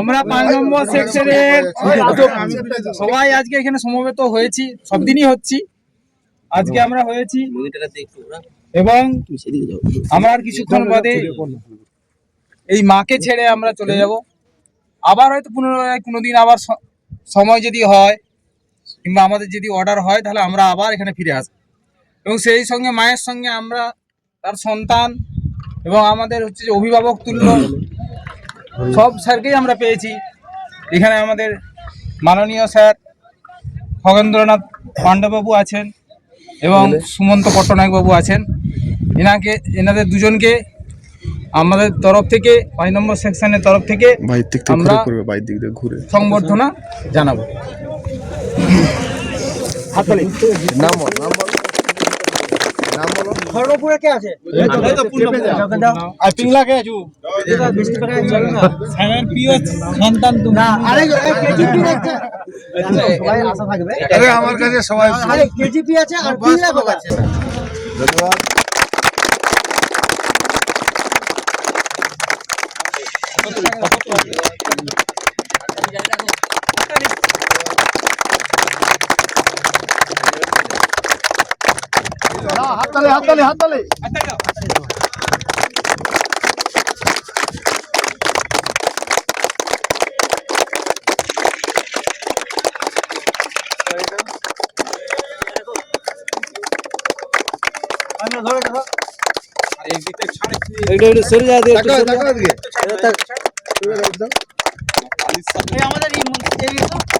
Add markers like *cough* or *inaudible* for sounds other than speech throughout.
আমরা পাঁচ নম্বর সেকশনের সবাই আজকে এখানে সমবেত হয়েছি সব দিনই হচ্ছি। আজকে আমরা হয়েছি এবং আমরা আর কিছুক্ষণ বাদে এই মাকে ছেড়ে আমরা চলে যাব। আবার হয়তো পুনরায় কোনোদিন আবার সময় যদি হয় কিংবা আমাদের যদি অর্ডার হয় তাহলে আমরা আবার এখানে ফিরে আসব। এবং সেই সঙ্গে মায়ের সঙ্গে আমরা তার সন্তান এবং আমাদের হচ্ছে যে অভিভাবক তুল্য সব স্যারকেই আমরা পেয়েছি। এখানে আমাদের মাননীয় স্যার খগেন্দ্রনাথ পাণ্ডবাবু আছেন এবং সুমন্ত পট্টনায়কবাবু আছেন। এনাকে এনাদের দুজনকে আমাদের তরফ থেকে পাঁচ নম্বর সেকশনের তরফ থেকে আমরা ঘুরে করবে বাইর দিক দিয়ে ঘুরে। সংবর্ধনা জানাব। খড়গপুরে কে আছে? আর পিংলা কে আছু? স্যারের প্রিয় সন্তান তুমি। না আরে কেজিপি আছে। *laughs* সবাই আশা থাকবে আরে আমার কাছে সবাই আরে কেজিপি আছে আর পিংলা কোকা আছে। হাততালি হাততালি হাততালি এই আমাদের এই মন- এই তো। আরে মনিটর একটু উঠো। তুমি এ পাশে ধরো এ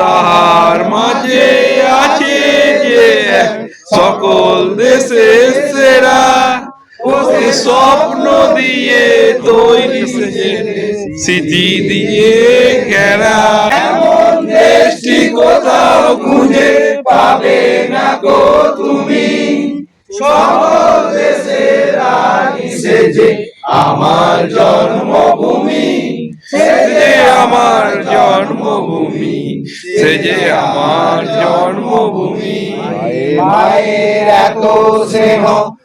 তাহার মাঝে আছে যে সকল দেশে সেরা। স্বপ্ন দিয়ে তৈরি স্মৃতি দিয়ে ঘেরা। দেশটি কোথাও খুঁজে পাবে না গো তুমি। সকল সেজে আমার জন্মভূমি। আমার সেজে আমার জন্মভূমি। মায়ের এত স্নেহ,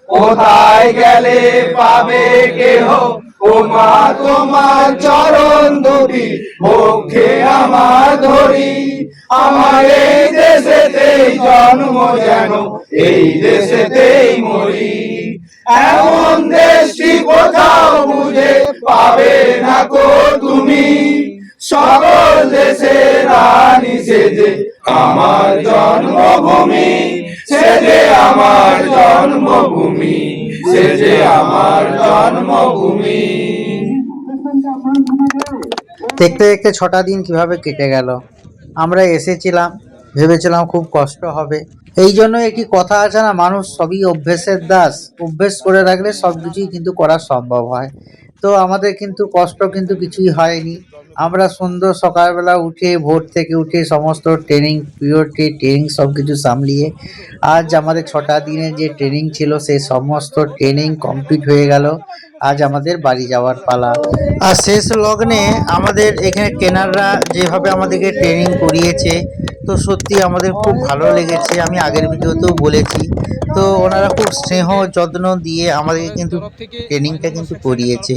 কোথায় গেলে পাবে কেহ? ও মা তোমার চরণ দুটি পক্ষে আমার ধরি। আমার এই দেশেতেই জন্ম যেন, এই দেশেতেই মরি। এমন দেশটি কোথাও বুঝে পাবে না কো তুমি। দেশের রানী সেজে আমার জন্মভূমি সেজে আমার জন্মভূমি সেজে আমার জন্মভূমি। দেখতে দেখতে ছটা দিন কীভাবে কেটে গেল। আমরা এসেছিলাম, ভেবেছিলাম খুব কষ্ট হবে। এই জন্য একটি কথা আছে না, মানুষ সবই অভ্যেসের দাস। অভ্যেস করে রাখলে সব কিছুই কিন্তু করা সম্ভব হয়। তো আমাদের কিন্তু কষ্ট কিন্তু কিছুই হয়নি। আমরা সুন্দর সকালবেলা উঠে, ভোর থেকে উঠে সমস্ত ট্রেনিং পিরিয়ডটি ট্রেনিং সব কিছু সামলিয়ে, আজ আমাদের ছটা দিনের যে ট্রেনিং ছিল, সেই সমস্ত ট্রেনিং কমপ্লিট হয়ে গেল। আজ আমাদের বাড়ি যাওয়ার পালা। আর শেষ লগ্নে আমাদের এখানে ট্রেনাররা যেভাবে আমাদেরকে ট্রেনিং করিয়েছে, তো সত্যি আমাদের খুব ভালো লেগেছে। আমি আগের ভিডিওতেও বলেছি। তো ওনারা খুব স্নেহ, যত্ন দিয়ে আমাদেরকে কিন্তু ট্রেনিংটা কিন্তু করিয়েছে।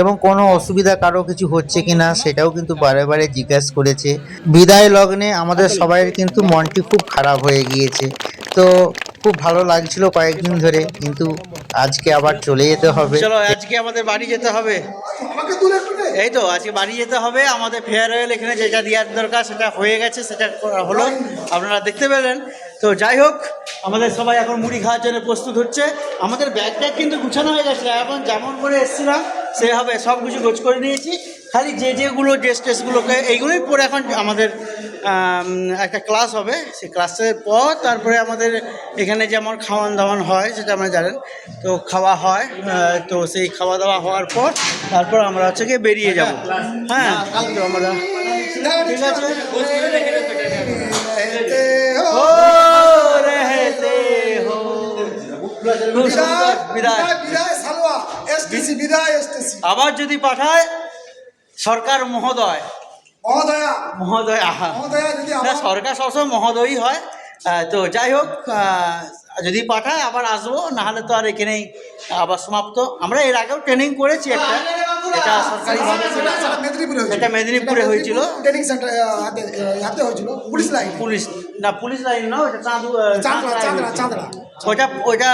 এবং কোনো অসুবিধা, কারও কিছু হচ্ছে কি না, সেটাও কিন্তু বারে বারে জিজ্ঞাসা করেছে। বিদায় লগ্নে আমাদের সবাইয়ের কিন্তু মনটি খুব খারাপ হয়ে গিয়েছে। তো খুব ভালো লাগছিল কয়েকদিন ধরে, কিন্তু আজকে আবার চলে যেতে হবে। চলো আজকে আমাদের বাড়ি যেতে হবে। এই তো আজকে বাড়ি যেতে হবে। আমাদের ফেয়ারওয়েল এখানে যেটা দেওয়ার দরকার সেটা হয়ে গেছে সেটা করা হলো। আপনারা দেখতে পেলেন। তো যাই হোক আমাদের সবাই এখন মুড়ি খাওয়ার জন্য প্রস্তুত হচ্ছে। আমাদের ব্যাগ ট্যাগ কিন্তু গুছানো হয়ে গেছে। এখন যেমন করে এসেছিলাম সেভাবে সব কিছু গোছ করে নিয়েছি। খালি যে যেগুলো ড্রেস ট্রেসগুলোকে এইগুলোই পরে এখন আমাদের একটা ক্লাস হবে। সেই ক্লাসের পর তারপরে আমাদের এখানে যেমন খাওয়ান দাওয়ান হয় সেটা আমরা জানেন। তো খাওয়া হয় তো সেই খাওয়া দাওয়া হওয়ার পর তারপর আমরা হচ্ছে গিয়ে বেরিয়ে যাব। হ্যাঁ। তো আমরা ঠিক আছে হো। খুব সুন্দর। বিদায়। আবার যদি পাঠায় সরকার মহোদয়। মহোদয়। আহা। না সরকার সবসময় মহোদয়ই হয়। তো যাই হোক যদি পাঠায় আবার আসব নাহলে তো আর এখানেই আবার সমাপ্ত। আমরা এর আগেও ট্রেনিং করেছি একটা। এটা সরকারিভাবে এটা মেদিনীপুরে হয়েছিল। ট্রেনিং সেন্টার হয়েছিল। Police line. পুলিশ না পুলিশ লাইন না ওটা চাঁদু ওটা ওটা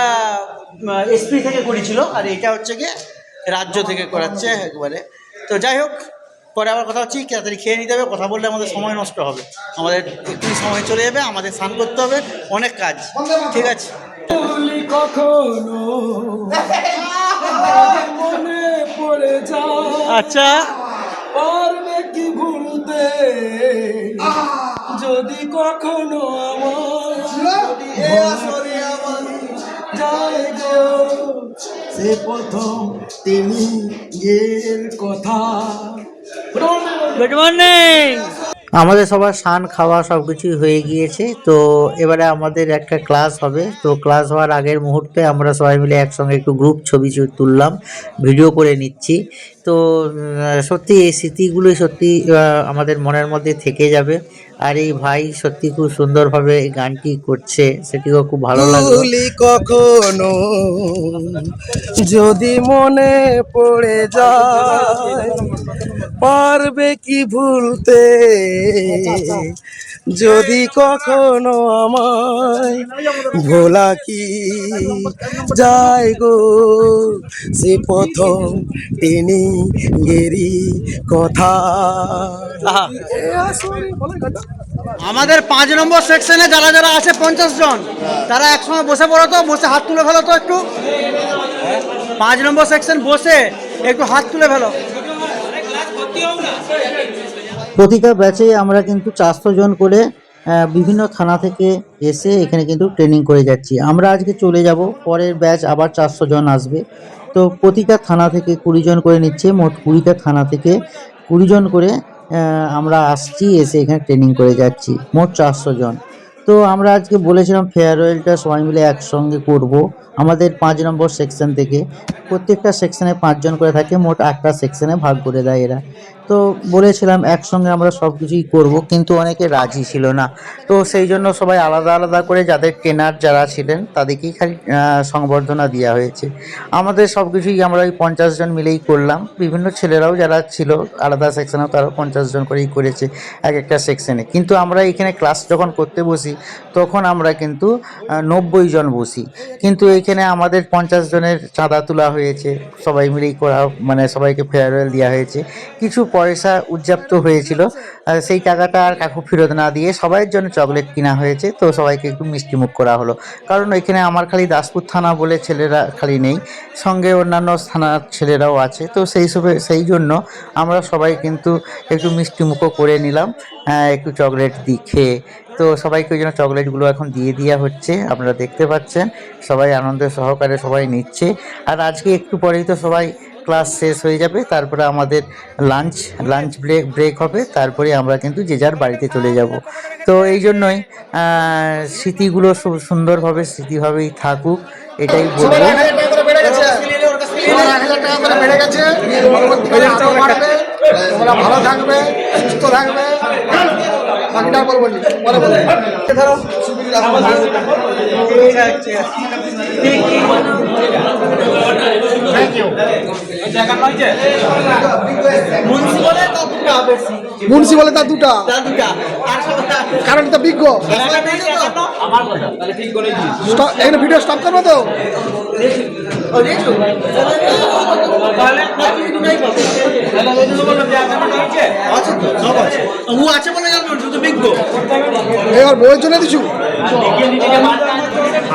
এসপি থেকে করেছিল আর এটা হচ্ছে গিয়ে রাজ্য থেকে করাচ্ছে একবারে। তো যাই হোক পরে আবার কথা হচ্ছে তাড়াতাড়ি খেয়ে নিতে হবে? কথা বললে আমাদের সময় নষ্ট হবে। আমাদের একটু সময় চলে যাবে আমাদের স্নান করতে হবে অনেক কাজ। ঠিক আছে? আচ্ছা। পারবে কি ভুলতে? যদি কখনো আমার যায় সে প্রথম তিনি এর কথা। গুড মর্নিং আমাদের সবার স্নান, খাওয়া সব কিছুই হয়ে গিয়েছে, তো এবারে আমাদের একটা ক্লাস হবে। তো ক্লাস হওয়ার আগের মুহূর্তে আমরা সবাই মিলে একসঙ্গে একটু গ্রুপ ছবি তুললাম ভিডিও করে নিচ্ছি। তো সত্যি এই স্মৃতিগুলোই সত্যি আমাদের মনের মধ্যে থেকে যাবে। আর এই ভাই সত্যি খুব সুন্দরভাবে এই গানটি করছে, সেটিও খুব ভালো ভুলি কখনো, যদি মনে পড়ে যায়, পারবে কি ভুলতে? যদি কখনো আমায় ভোলা কি যায় গো? সে প্রথম টেনে গেরি কথা। আমাদের পাঁচ নম্বর সেকশনে যারা যারা আছে পঞ্চাশ জন তারা একসঙ্গে বসে পড়ো তো বসে হাত তুলে ফেলো তো একটু। পাঁচ নম্বর সেকশন বসে একটু হাত তুলে ফেলো। প্রতিটা ব্যাচে আমরা কিন্তু চারশো জন করে বিভিন্ন থানা থেকে এসে এখানে কিন্তু ট্রেনিং করে যাচ্ছি। আমরা আজকে চলে যাব পরের ব্যাচ আবার চারশো জন আসবে। তো প্রতিটা থানা থেকে কুড়িজন করে নিচ্ছে, মোট কুড়িটা থানা থেকে কুড়িজন করে আমরা আসছি, এসে এখানে ট্রেনিং করে যাচ্ছি, মোট চারশো জন তো আমরা আজকে বলেছিলাম ফেয়ারওয়েলটা সবাই মিলে একসঙ্গে করব, আমাদের পাঁচ নম্বর সেকশন থেকে। প্রত্যেকটা সেকশনে পাঁচজন করে থাকে, মোট আটটা সেকশনে ভাগ করে দেয় এরা। তো বলেছিলাম একসঙ্গে আমরা সব কিছুই করব, কিন্তু অনেকে রাজি ছিল না। তো সেই জন্য সবাই আলাদা আলাদা করে যাদের ট্রেনার যারা ছিলেন তাদেরকেই খালি সংবর্ধনা দেওয়া হয়েছে। আমাদের সব কিছুই আমরা ওই পঞ্চাশ জন মিলেই করলাম। বিভিন্ন ছেলেরাও যারা ছিল, আলাদা সেকশনেও তারাও পঞ্চাশ জন করেই করেছে এক একটা সেকশনে কিন্তু আমরা এখানে ক্লাস যখন করতে বসি, তখন আমরা কিন্তু নব্বই জন বসি। কিন্তু এখানে আমাদের পঞ্চাশ জনের চাঁদা তোলা হয়েছে। সবাই মিলেই করা মানে সবাইকে ফেয়ারওয়েল দেওয়া হয়েছে। কিছু পয়সা উদযাপ্ত হয়েছিল। সেই টাকাটা আর কাকু ফেরত না দিয়ে সবাইয়ের জন্য চকলেট কিনা হয়েছে। তো সবাইকে একটু মিষ্টিমুখ করা হলো। কারণ এখানে আমার খালি দাসপুর থানা বলে ছেলেরা খালি নেই। সঙ্গে অন্যান্য থানার ছেলেরাও আছে। তো সেই সবে সেই জন্য আমরা সবাই কিন্তু একটু মিষ্টিমুখও করে নিলাম। আহ, একটু চকলেট দি খেয়ে তো সবাইকে ওই জন্য চকলেটগুলো এখন দিয়ে দেওয়া হচ্ছে। আপনারা দেখতে পাচ্ছেন সবাই আনন্দের সহকারে সবাই নিচ্ছে। আর আজকে একটু পরেই তো সবাই ক্লাস শেষ হয়ে যাবে তারপরে আমাদের লাঞ্চ লাঞ্চ ব্রেক ব্রেক হবে তারপরে আমরা কিন্তু যে যার বাড়িতে চলে যাব। তো এই জন্যই স্মৃতিগুলো খুব সুন্দরভাবে স্মৃতিভাবেই থাকুক এটাই বলব। তোমার ভালো থাকবে সুস্থ থাকবে। বাকিটা পরে বলি পরে বলি মুন্সি বলে তা দুটা। কারণ তো বিজ্ঞ এখানে ভিডিও স্টপ করব তো? এবার বইয়ের জন্য দিছু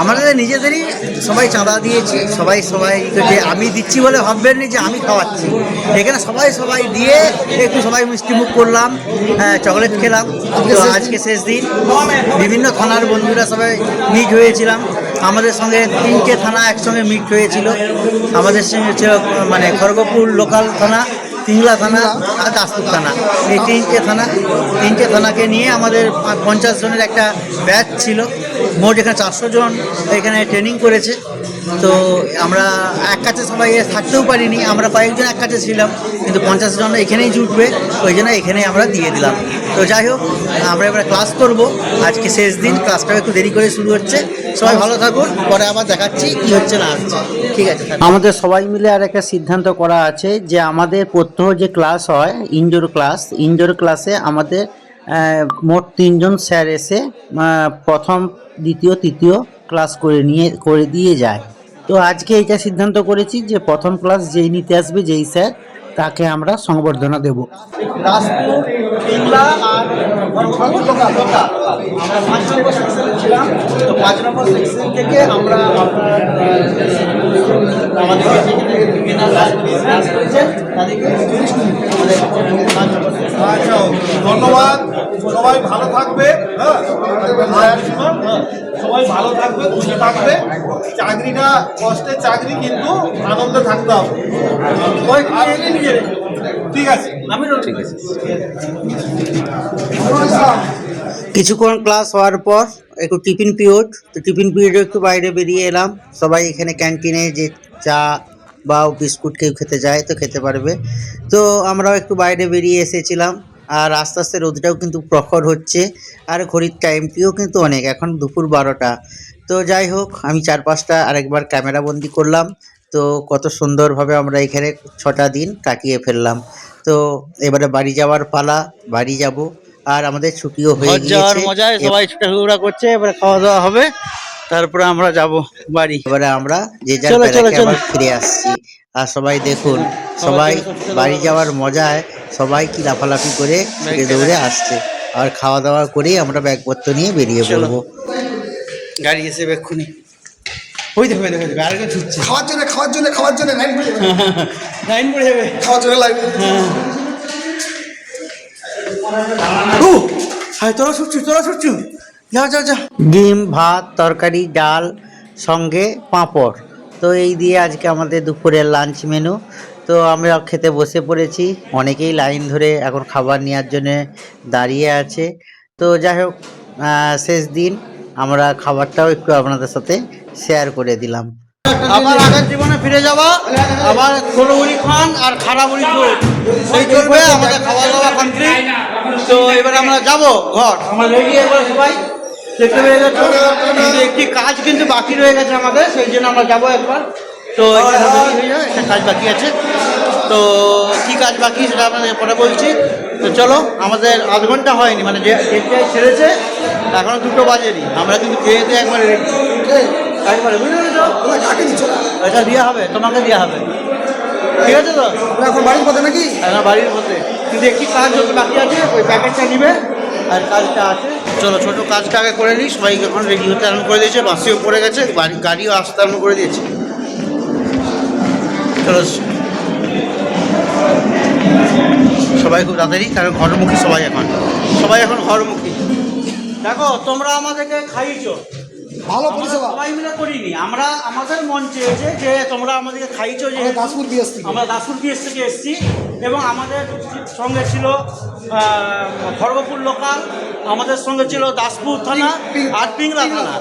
আমাদের নিজেদেরই সবাই চাঁদা দিয়েছি সবাই সবাই যে আমি দিচ্ছি বলে ভাববেন না যে আমি খাওয়াচ্ছি। এখানে সবাই সবাই দিয়ে একটু সবাই মিষ্টি মুখ করলাম হ্যাঁ, চকলেট খেলাম। তো আজকে শেষ দিন। বিভিন্ন থানার বন্ধুরা সবাই মিট হয়েছিলাম। আমাদের সঙ্গে তিনটে থানা একসঙ্গে মিট হয়েছিল। আমাদের সঙ্গে ছিল মানে খড়গপুর লোকাল থানা তিংলা থানা আর দাসপুর থানা। এই তিনটে থানা তিনটে থানাকে নিয়ে আমাদের পঞ্চাশ জনের একটা ব্যাচ ছিল। মোট এখানে চারশো জন এখানে ট্রেনিং করেছে। তো আমরা এক কাছে সবাই থাকতেও পারিনি, আমরা কয়েকজন এক কাছে ছিলাম, কিন্তু পঞ্চাশ জন এখানেই জুটবে, ওই জন্য এখানেই আমরা দিয়ে দিলাম। তো যাই হোক, আমরা এবার ক্লাস করব। আজকে শেষ দিন ক্লাসটাও একটু দেরি করে শুরু হচ্ছে। সবাই ভালো থাকুন, পরে আবার দেখাচ্ছি কী হচ্ছে না হচ্ছে। ঠিক আছে আমাদের সবাই মিলে আর একটা সিদ্ধান্ত করা আছে যে আমাদের প্রত্যহ যে ক্লাস হয় ইনডোর ক্লাস ইনডোর ক্লাসে আমাদের মোট তিনজন স্যার এসে প্রথম, দ্বিতীয়, তৃতীয় ক্লাস করে নিয়ে, করে দিয়ে যায়। তো আজকে এটা সিদ্ধান্ত করেছি যে প্রথম ক্লাস যেই নিতে আসবে, যেই স্যার তাকে আমরা সংবর্ধনা দেব। আচ্ছা ধন্যবাদ। সবাই ভালো থাকবে হ্যাঁ? সবাই ভালো থাকবে খুশি থাকবে। চাকরিটা কষ্টের চাকরি কিন্তু আনন্দে থাকতে হবে। ঠিক আছে। ঠিক আছে। কিছুক্ষণ ক্লাস হওয়ার পর একটু টিফিন পিরিয়ড তো টিফিন পিরিয়ডে একটু বাইরে বেরিয়ে এলাম। সবাই এখানে ক্যান্টিনে যে চা বা বিস্কুট কেউ খেতে যায় তো খেতে পারবে। তো আমরাও একটু বাইরে বেরিয়ে এসেছিলাম আর আস্তে আস্তে রোদটাও কিন্তু প্রখর হচ্ছে আর ঘড়ির টাইমটিও কিন্তু অনেক। এখন দুপুর বারোটা। তো যাই হোক আমি চার পাঁচটা আরেকবার ক্যামেরা বন্দি করলাম। তো কত সুন্দরভাবে আমরা এখানে ছটা দিন কাটিয়ে ফেললাম। তো এবারে বাড়ি যাওয়ার পালা বাড়ি যাব। আর আমাদের ছুটিও হয়ে যাওয়ার গিয়েছে। মজায় সবাই ছোটাঘুরা করছে এবারে খাওয়া দাওয়া হবে। তারপরে আমরা যাব বাড়ি। এবারে আমরা যে যার। আবার ফিরে আসছি। আর সবাই দেখুন সবাই বাড়ি যাওয়ার মজায় সবাই কি লাফালাফি করে ছুটে দৌড়ে আসছে। আর খাওয়া দাওয়া করেই আমরা ব্যাগপত্র নিয়ে বেরিয়ে। পড়ব। গাড়ি এসে বেক্ষুনি ওই দেখো দেখো দেখো, আরেকজন ছুটছে। খাওয়ার জন্য খাওয়ার জন্য খাওয়ার জন্য লাইন পড়ে যাবে। *laughs* লাইন পড়ে যাবে। খাওয়ার জন্য লাইন ও হাই তোরা ছুটছু তোরা ছুটছু। যা যা যা। ডিম ভাত তরকারি ডাল সঙ্গে পাঁপড়। তো এই দিয়ে আজকে আমাদের দুপুরের লাঞ্চ মেনু তো আমরা খেতে বসে পড়েছি। অনেকেই লাইন ধরে এখন খাবার নেওয়ার জন্য দাঁড়িয়ে আছে। তো যাই হোক শেষ দিন। আমরা খাবারটাও একটু আপনাদের সাথে শেয়ার করে দিলাম। আবার আগের জীবনে ফিরে যাওয়া আবার ষোলোগুড়ি খান আর খারাপুরি ফুড সেই চলবে আমাদের খাওয়া দাওয়া কমপ্লিট তো এবার আমরা যাব ঘর। রেডি এবার সবাই। দেখতে পেয়ে গেছো কিন্তু একটি কাজ কিন্তু বাকি রয়ে গেছে আমাদের সেই জন্য আমরা যাব একবার। তো হয়ে একটা কাজ বাকি আছে। তো কি কাজ বাকি সেটা আপনাদের পরে বলছি। তো চলো আমাদের আধ ঘণ্টা হয়নি মানে যে ডেটটাই ছেড়েছে এখনও দুটো বাজেনি। আমরা কিন্তু খেয়ে দিয়ে একবার রেডি একবারে বুঝতে পেরেছ কাকে দিচ্ছ এটা দেওয়া হবে তোমাকে দেওয়া হবে। ঠিক আছে তো? এখন বাড়ির পথে নাকি? আমার বাড়ির মধ্যে কিন্তু একটি কাজ বাকি আছে ওই প্যাকেটটা নিবে আর কাজটা আছে। চলো ছোট কাজটা আগে করে নিই। সবাইকে এখন রেডি হতে আরম্ভ করে দিয়েছে। বাসিও পড়ে গেছে গাড়িও আসতে আরম্ভ করে দিয়েছে। চলো সবাই খুব তাড়াতাড়ি কারণ ঘরমুখী সবাই এখন। সবাই এখন ঘরমুখী। দেখো তোমরা আমাদেরকে খাইয়েছো। ভালো পরিষেবা। সবাই মিলে করিনি। আমরা আমাদের মন চেয়েছে যে তোমরা আমাদেরকে খাইছো যে দাসপুর বিএস থেকে আমরা দাসপুর পিএস থেকে এসেছি এবং আমাদের সঙ্গে ছিল খড়গপুর লোকাল আমাদের সঙ্গে ছিল দাসপুর থানা আর পিংলা থানা।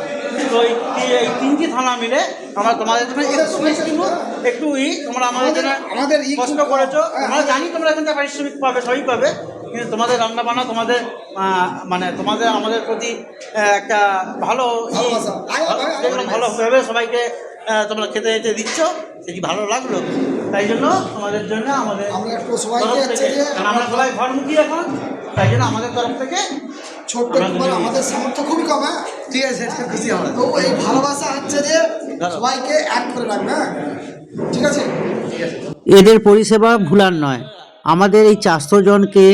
তো এই তিনটি থানা মিলে আমরা তোমাদের জন্য একটু একটু একটু ই তোমরা আমাদের জন্য আমাদের কষ্ট করেছ। আমরা জানি তোমরা এখান থেকে পারিশ্রমিক পাবে সবই পাবে। কিন্তু তোমাদের রান্না বান্না তোমাদের মানে তোমাদের আমাদের প্রতি একটা ভালো ভেবে সবাইকে তোমরা খেতে খেতে দিচ্ছ সেটি ভালো লাগল? তাই জন্য তোমাদের জন্য আমাদের আমরা সবাই ঘরমুখী এখন তাই জন্য আমাদের তরফ থেকে ছোট্ট। আমাদের সামর্থ্য খুবই কম হ্যাঁ? ঠিক আছে খুশি আমরা তো এই ভালোবাসা হচ্ছে যে সবাইকে এক করে রাখবে হ্যাঁ? ঠিক আছে। এদের পরিষেবা ভুলার নয়। আমাদের এই চারশো জনকে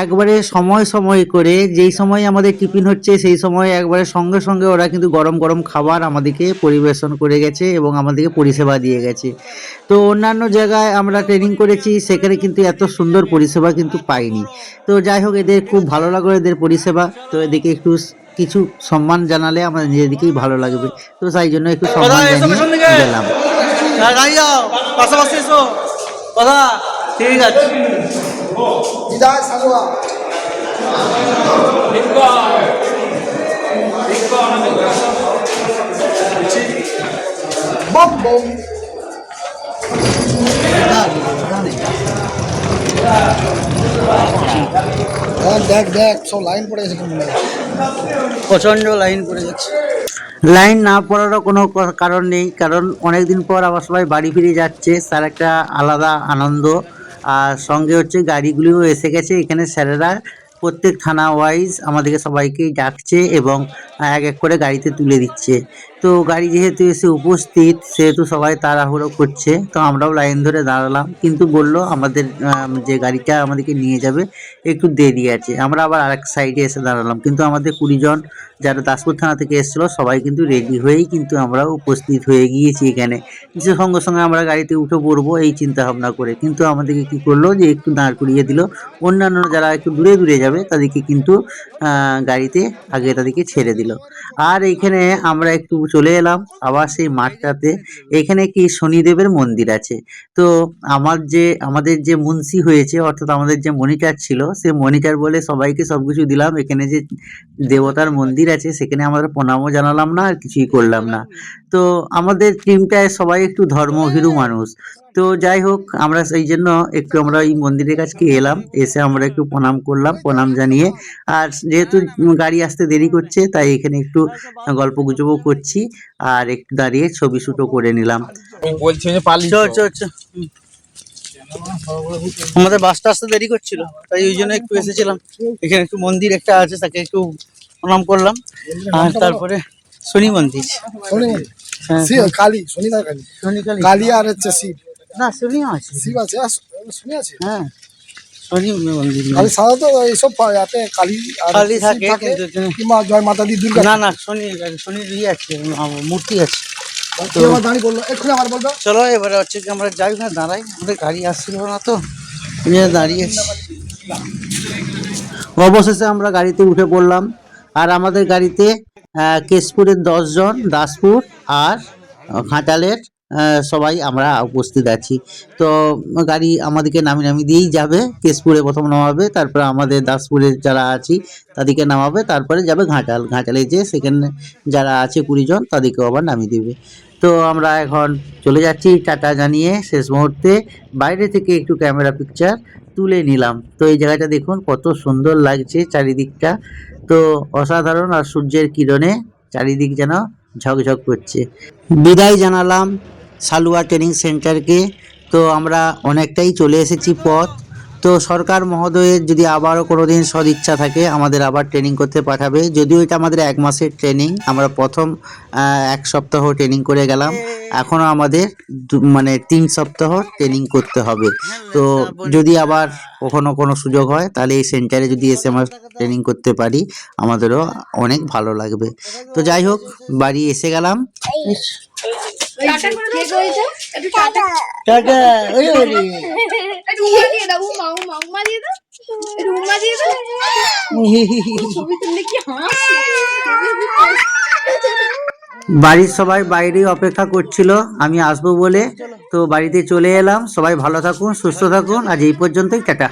একবারে সময় সময় করে যেই সময় আমাদের টিফিন হচ্ছে সেই সময় একবারে সঙ্গে সঙ্গে ওরা কিন্তু গরম গরম খাবার আমাদেরকে পরিবেশন করে গেছে এবং আমাদেরকে পরিষেবা দিয়ে গেছে। তো অন্যান্য জায়গায় আমরা ট্রেনিং করেছি সেখানে কিন্তু এত সুন্দর পরিষেবা কিন্তু পাইনি। তো যাই হোক এদের খুব ভালো লাগল এদের পরিষেবা। তো এদিকে একটু কিছু সম্মান জানালে আমাদের নিজেদেরকেই ভালো লাগবে। তো তাই জন্য একটু সম্মান জানিয়ে গেলাম হ্যাঁ, পাশাপাশি কথা ঠিক আছে। বিদায় বম হ্যাঁ, দেখ দেখ সব লাইন পড়ে গেছে। প্রচণ্ড লাইন পড়ে যাচ্ছে লাইন না পড়ারও কোনো কারণ নেই কারণ অনেক দিন পর আবার সবাই বাড়ি ফিরে যাচ্ছে। তার একটা আলাদা আনন্দ। আর সঙ্গে হচ্ছে গাড়িগুলিও এসে গেছে। এখানে স্যারেরা প্রত্যেক থানা ওয়াইজ আমাদেরকে সবাইকেই ডাকছে এবং এক এক করে গাড়িতে তুলে দিচ্ছে। তো গাড়ি যেহেতু এসে উপস্থিত, সেহেতু সবাই তাড়াহুড়ো করছে, তো আমরাও লাইন ধরে দাঁড়ালাম। কিন্তু বলল আমাদের যে গাড়িটা আমাদেরকে নিয়ে যাবে, একটু দেরি আছে। আমরা আবার আরেক সাইডে এসে দাঁড়ালাম। কিন্তু আমাদের কুড়িজন যারা দাসপুর থানা থেকে এসেছিল, সবাই কিন্তু রেডি হয়েই কিন্তু আমরা উপস্থিত হয়ে গিয়েছি এখানে। যে সঙ্গে সঙ্গে আমরা গাড়িতে উঠে পড়ব, এই চিন্তা ভাবনা করে। কিন্তু আমাদেরকে কি করল যে একটু দাঁড় করিয়ে দিল। অন্যান্য যারা একটু দূরে দূরে যাবে, তাদেরকে কিন্তু গাড়িতে আগে তাদেরকে ছেড়ে দিল। আর এইখানে আমরা একটু চলে এলাম আবার সেই মাঠটাতে। এখানে কি শনিদেবের মন্দির আছে? তো আমার যে, আমাদের যে মুন্সি হয়েছে, অর্থাৎ আমাদের যে মনিটার ছিল, সে মনিটার বলে সবাইকে সব কিছু দিলাম। এখানে যে দেবতার মন্দির আছে, সেখানে আমরা প্রণামও জানালাম না আর কিছুই করলাম না। তো আমাদের টিমটায় সবাই একটু ধর্মভীরু মানুষ। তো যাই হোক আমরা সেই জন্য একটু আমরা এই মন্দিরের কাছকে এলাম এসে আমরা একটু প্রণাম করলাম প্রণাম জানিয়ে। আর যেহেতু গাড়ি আসতে দেরি করছে তাই এখানে একটু গল্প গুজবও করছি আর একটু দাঁড়িয়ে ছবি শুটও করে নিলাম। আমাদের বাসটা আসতে দেরি করছিল তাই ওই জন্য একটু এসেছিলাম। এখানে একটু মন্দির একটা আছে তাকে একটু প্রণাম করলাম। আর তারপরে শনি মন্দির। শনি মন্দির। হ্যাঁ, কালী। শনি কালী। কালী আর হচ্ছে শিব। না শনি আছে। শিব আছে আর শনি আছে? হ্যাঁ। শনি কালী সাধারণত এইসব কালী কালী থাকে, কিন্তু এখানে- কিংবা জয় মাতা দি দুর্গা না না শনি ইয়ে আছে মূর্তি আছে। চলো এবারে হচ্ছে কি আমরা যাই না দাঁড়াই আমাদের গাড়ি আসছিল না তো দাঁড়িয়েছি অবশেষে আমরা গাড়িতে উঠে পড়লাম আর আমাদের গাড়িতে কেশপুরের দশজন দাসপুর আর ঘাটালের সবাই, আমরা উপস্থিত আছি। তো গাড়ি আমাদেরকে নামি নামিয়ে দিয়েই যাবে, কেশপুরে প্রথম নামাবে, তারপরে আমাদের দাসপুরে যারা আছি, তাদেরকে নামাবে, তারপরে যাবে ঘাটাল। ঘাটালে যে সেখানে যারা আছে কুড়ি জন তাদেরকেও আবার নামিয়ে দেবে। তো আমরা এখন চলে যাচ্ছি টাটা জানিয়ে শেষ মুহূর্তে। বাইরে থেকে একটু ক্যামেরা পিকচার তুলে নিলাম। তো এই জায়গাটা দেখুন, কত সুন্দর লাগছে চারিদিকটা। তো অসাধারণ আর সূর্যের কিরণে চারিদিক যেন ঝকঝক করছে। বিদায় জানালাম। সালুয়া ট্রেনিং সেন্টারকে। তো আমরা অনেকটাই চলে এসেছি পথ। তো সরকার মহোদয়ের যদি আবারও কোনো দিন সদিচ্ছা থাকে, আমাদের আবার ট্রেনিং করতে পাঠাবে। যদিও এটা আমাদের এক মাসের ট্রেনিং, আমরা প্রথম এক সপ্তাহ ট্রেনিং করে গেলাম। এখনও আমাদের মানে তিন সপ্তাহ ট্রেনিং করতে হবে। তো যদি আবার কখনো কোনো সুযোগ হয়, তাহলে এই সেন্টারে যদি এসে আমরা ট্রেনিং করতে পারি, আমাদেরও অনেক ভালো লাগবে। তো যাই হোক, বাড়ি এসে গেলাম। বাড়ির সবাই বাইরেই অপেক্ষা করছিল আমি আসব বলে। তো বাড়িতে চলে এলাম। সবাই ভালো থাকুন সুস্থ থাকুন। আজ এই পর্যন্তই টাটা।